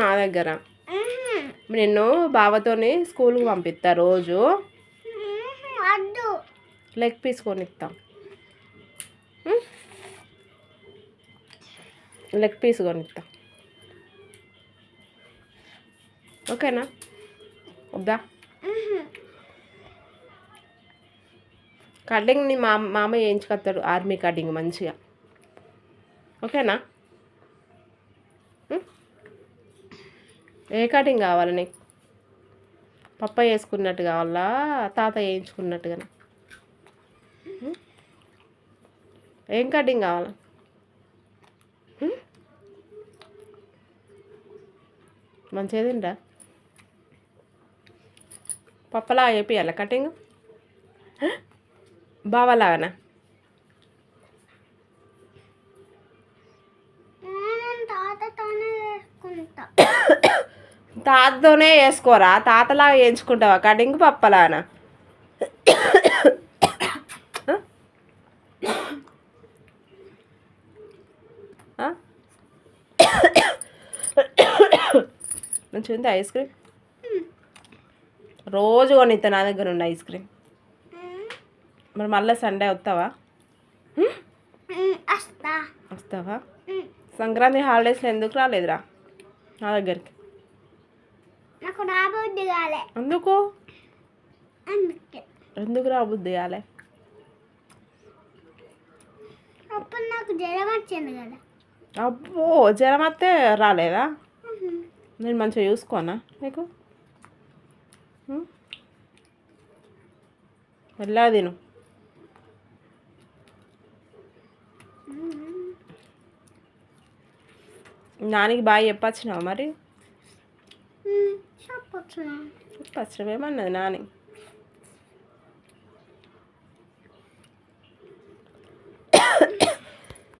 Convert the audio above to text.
నా దగ్గర. నిన్ను బావతోని స్కూల్కి పంపిస్తా రోజు. లెగ్ పీస్ కొనిస్తా లెగ్ పీస్ కొనిస్తా ఓకేనా? వద్దా? కటింగ్ నీ మా మామ చేయించుకొస్తాడు ఆర్మీ కటింగ్ మంచిగా. ఓకేనా? ఏ కటింగ్ కావాలి నీకు? పప్ప వేసుకున్నట్టు కావాలా? తాత వేయించుకున్నట్టుగా ఏం కటింగ్ కావాలా? ఉం? మంచిగా తింటా పప్పలా వేపియాల కటింగ్? బావలాగానా నేను తాతతోనే వేసుకుంటా. తాతతోనే వేసుకోరా? తాతలాగా వేయించుకుంటావా? కటింగ్ పప్పలానా? మంచిగా ఉంది ఐస్ క్రీమ్? రోజు కొనిస్తా నా దగ్గర ఉండి ఐస్ క్రీమ్. మరి మళ్ళీ సండే వస్తావా? వస్తా. వస్తావా? సంక్రాంతి హాలిడేస్లో ఎందుకు రాలేదురా నా దగ్గరికి నాకు రాబోద్ది కాలే ఎందుకు ఎందుకు రాబుద్ది కాలే అప్పుడు నాకు జ్వరం వచ్చింది కదా అబ్బో జ్వరం వస్తే రాలేదా నేను మంచిగా చూసుకోనా నీకు? వెళ్ళా తిను నానికి బాగా చెప్పొచ్చినావా మరి? చెప్పొచ్చు చెప్పచ్చు ఏమన్నది నాని.